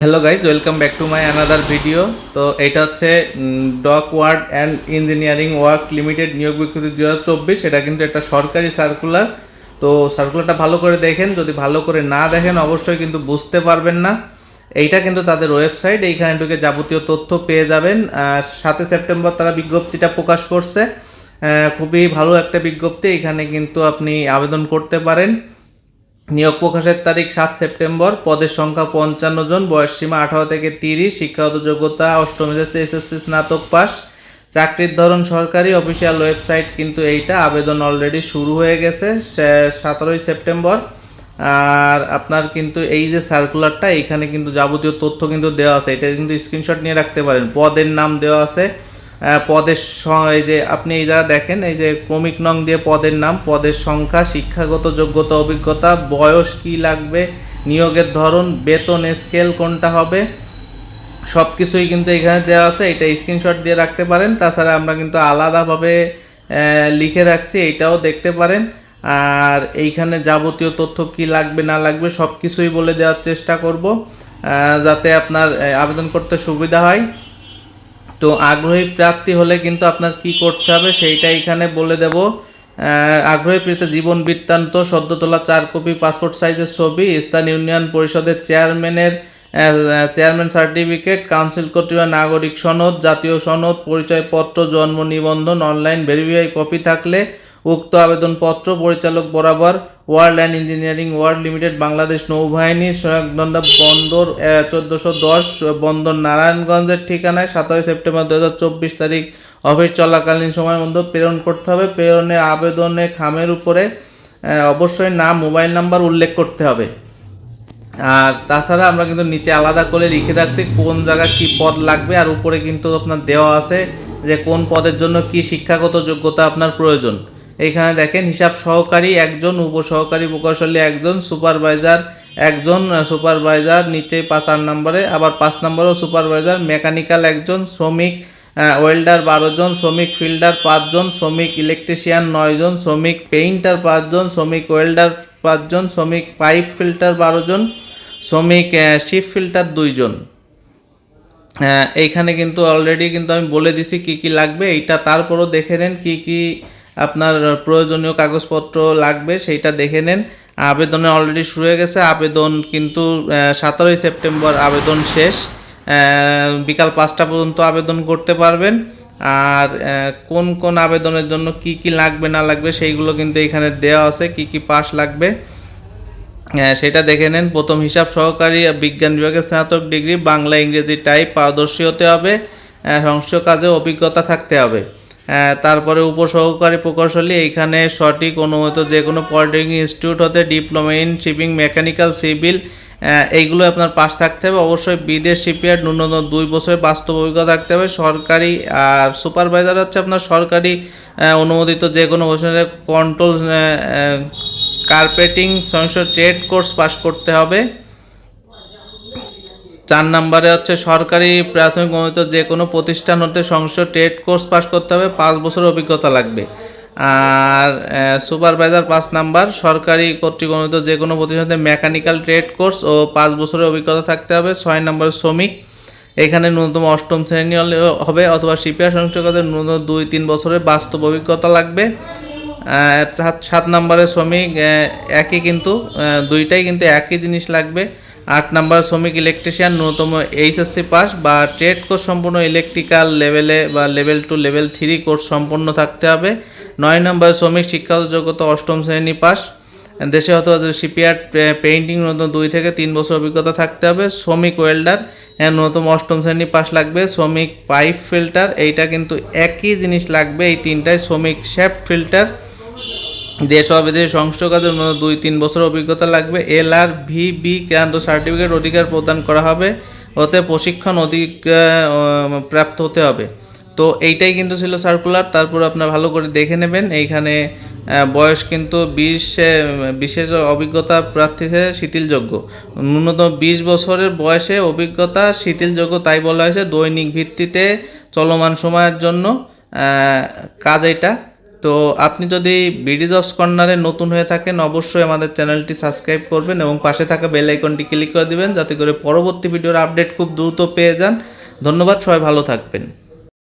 Hello guys welcome back to my another video তো এটা হচ্ছে dockyard and engineering work limited নিয়োগ বিজ্ঞপ্তি দু হাজার চব্বিশ। এটা কিন্তু একটা সরকারি সার্কুলার তো সার্কুলারটা ভালো করে দেখেন, যদি ভালো করে না দেখেন, অবশ্যই কিন্তু বুঝতে পারবেন না। এইটা কিন্তু তাদের ওয়েবসাইট এইখানে ঢুকে যাবতীয় তথ্য পেয়ে যাবেন। সাতে সেপ্টেম্বর তারা বিজ্ঞপ্তিটা প্রকাশ করছে। খুবই ভালো একটা বিজ্ঞপ্তি, এখানে কিন্তু আপনি আবেদন করতে পারেন। নিয়োগ প্রকাশের তারিখ সাত সেপ্টেম্বর, পদের সংখ্যা পঞ্চান্ন জন, বয়স সীমা আঠারো থেকে তিরিশ, শিক্ষাগত যোগ্যতা অষ্টম এসএসসি স্নাতক পাস চাকরির ধরন সরকারি অফিসিয়াল ওয়েবসাইট কিন্তু এইটা, আবেদন অলরেডি শুরু হয়ে গেছে সতেরোই সেপ্টেম্বর। আর আপনার কিন্তু এই যে সার্কুলারটা এখানে কিন্তু যাবতীয় তথ্য কিন্তু দেওয়া আছে, এটা কিন্তু স্ক্রিনশট নিয়ে রাখতে পারেন। পদের নাম দেওয়া আছে পদের এই যে আপনি এই জায়গা দেখেন, এই যে ক্রমিক নং দিয়ে পদের নাম, পদের সংখ্যা, শিক্ষাগত যোগ্যতা, অভিজ্ঞতা, বয়স কি লাগবে, নিয়োগের ধরন, বেতন, স্কেল কোনটা হবে সব কিছুই কিন্তু এখানে দেওয়া আছে। এটা স্ক্রিনশট দিয়ে রাখতে পারেন। তাছাড়া আমরা কিন্তু আলাদাভাবে লিখে রাখছি এটাও দেখতে পারেন। আর এইখানে যাবতীয় তথ্য কি লাগবে, না লাগবে সব কিছুই বলে দেওয়ার চেষ্টা করব যাতে আপনার আবেদন করতে সুবিধা হয়। তো আগ্রহী প্রার্থী হলে কিন্তু আপনার কি করতে হবে সেইটা এখানে বলে দেব। আগ্রহী প্রার্থী জীবন বৃত্তান্ত, সদ্য তোলা চার কপি পাসপোর্ট সাইজের ছবি স্থান ইউনিয়ন পরিষদের চেয়ারম্যানের চেয়ারম্যান সার্টিফিকেট কাউন্সিল কর্তৃক নাগরিক সনদ, জাতীয় সনদ, পরিচয়পত্র, জন্ম নিবন্ধন অনলাইন ভেরিফাই কপি থাকলে উক্ত আবেদনপত্র পরিচালক বরাবর world and engineering world limited, Bangladesh নৌবাহিনী সৈয়দনন্দা বন্দর চোদ্দোশো দশ বন্দর নারায়ণগঞ্জের ঠিকানায় সতেরোই সেপ্টেম্বর দু হাজার চব্বিশ তারিখ অফিস চলাকালীন সময়ের মধ্যে প্রেরণ করতে হবে। প্রেরণের আবেদনে খামের উপরে অবশ্যই নাম, মোবাইল নাম্বার উল্লেখ করতে হবে। আর তাছাড়া আমরা কিন্তু নিচে আলাদা করে লিখে রাখছি কোন জায়গায় কি পদ লাগবে আর উপরে কিন্তু আপনার দেওয়া আছে যে কোন পদের জন্য কি শিক্ষাগত যোগ্যতা আপনার প্রয়োজন। এইখানে দেখেন হিসাব সহকারী একজন, উপসহকারী প্রকৌশলী একজন, সুপারভাইজার একজন সুপারভাইজার, নিচে পাঁচ, আট নম্বরে, আবার পাঁচ নম্বরেও সুপারভাইজার, মেকানিক্যাল একজন, শ্রমিক ওয়েল্ডার বারো জন, শ্রমিক ফিল্ডার পাঁচজন শ্রমিক ইলেকট্রিশিয়ান নয়জন শ্রমিক পেইন্টার পাঁচজন শ্রমিক ওয়েল্ডার পাঁচজন শ্রমিক পাইপ ফিল্টার বারো জন, শ্রমিক শিপ ফিল্টার দুইজন এইখানে কিন্তু অলরেডি কিন্তু আমি বলে দিছি কি কি লাগবে, এইটা তারপরও দেখে নেন কি কি আপনার প্রয়োজনীয় কাগজপত্র লাগবে, সেইটা দেখে নেন। আবেদনে অলরেডি শুরু হয়ে গেছে। আবেদন কিন্তু সতেরোই সেপ্টেম্বর আবেদন শেষ। বিকাল পাঁচটা পর্যন্ত আবেদন করতে পারবেন। আর কোন কোন আবেদনের জন্য কি কি লাগবে, না লাগবে, সেইগুলো কিন্তু এখানে দেওয়া আছে, কি কি পাস লাগবে। সেটা দেখে নেন। প্রথম হিসাব সহকারী বিজ্ঞান বিভাগের স্নাতক ডিগ্রি, বাংলা ইংরেজি টাইপ, পারদর্শী হতে হবে। সংশ্লিষ্ট কাজে অভিজ্ঞতা থাকতে হবে। তারপরে উপসহকারী প্রকৌশলী, এইখানে সঠিক অনুমোদিত যে কোনো পলিটেকনিক ইনস্টিটিউট হতে diploma in shipping, mechanical, civil এইগুলো আপনার পাস থাকতে হবে। অবশ্যই বিদেশ শিপইয়ার্ড ন্যূনতম দুই বছরের বাস্তব অভিজ্ঞতা থাকতে হবে। সরকারি আর সুপারভাইজার হচ্ছে আপনার সরকারি অনুমোদিত যে কোনো বছরের কন্ট্রোল কার্পেটিং সংশ্লিষ্ট ট্রেড কোর্স পাস করতে হবে। চার নম্বরে হচ্ছে সরকারি প্রাথমিক অনুমোদিত যে কোনো প্রতিষ্ঠান হতে সংশ্লিষ্ট ট্রেড কোর্স পাস করতে হবে, পাঁচ বছরের অভিজ্ঞতা লাগবে। আর সুপারভাইজার পাঁচ নাম্বার, সরকারি কর্তৃক যে কোনো প্রতিষ্ঠানে মেকানিক্যাল ট্রেড কোর্স ও পাঁচ বছরের অভিজ্ঞতা থাকতে হবে। ছয় নম্বরে শ্রমিক, এখানে ন্যূনতম অষ্টম শ্রেণি হবে অথবা শিপিয়ার সংস্থকাদের ন্যূনতম দুই তিন বছরের বাস্তব অভিজ্ঞতা লাগবে। সাত সাত নম্বরে শ্রমিক একই কিন্তু দুইটাই কিন্তু একই জিনিস লাগবে। আট নম্বর শ্রমিক ইলেকট্রিশিয়ান ন্যূনতম এইচএসসি পাস বা ট্রেড কোর্স সম্পূর্ণ ইলেকট্রিক্যাল লেভেলে বা level two level three course সম্পন্ন থাকতে হবে। নয় নম্বরে শ্রমিক শিক্ষাগত যোগ্যতা অষ্টম শ্রেণি পাস। দেশে অথবা শিপইয়ার্ড পেইন্টিং ন্যূনতম দুই থেকে তিন বছর অভিজ্ঞতা থাকতে হবে। শ্রমিক ওয়েল্ডার ন্যূনতম অষ্টম শ্রেণি পাস লাগবে। শ্রমিক পাইপ ফিল্টার এইটা কিন্তু একই জিনিস লাগবে। এই তিনটায় শ্রমিক শেপ ফিল্টার দেশ ও বিদেশে সংশ্লিষ্ট কাজের মধ্যে দুই তিন বছর অভিজ্ঞতা লাগবে। এল আর ভি বি ক্রান্ত সার্টিফিকেট অধিকার প্রদান করা হবে। ওতে প্রশিক্ষণ অধিক প্রাপ্ত হতে হবে। তো এইটাই কিন্তু ছিল সার্কুলার তারপর আপনার ভালো করে দেখে নেবেন। এইখানে বয়স কিন্তু বিশ বিশেষ অভিজ্ঞতা প্রার্থীতে শিথিলযোগ্য। ন্যূনতম বিশ বছরের বয়সে অভিজ্ঞতা শিথিলযোগ্য তাই বলা হয়েছে। দৈনিক ভিত্তিতে চলমান সময়ের জন্য কাজ এটা তো আপনি যদি বিডি জবস কর্নারে নতুন হয়ে থাকেন, অবশ্যই আমাদের চ্যানেলটি সাবস্ক্রাইব করবেন এবং পাশে থাকা বেল আইকনটি ক্লিক করে দিবেন, যাতে করে পরবর্তী ভিডিওর আপডেট খুব দ্রুত পেয়ে যান। ধন্যবাদ, সবাই ভালো থাকবেন।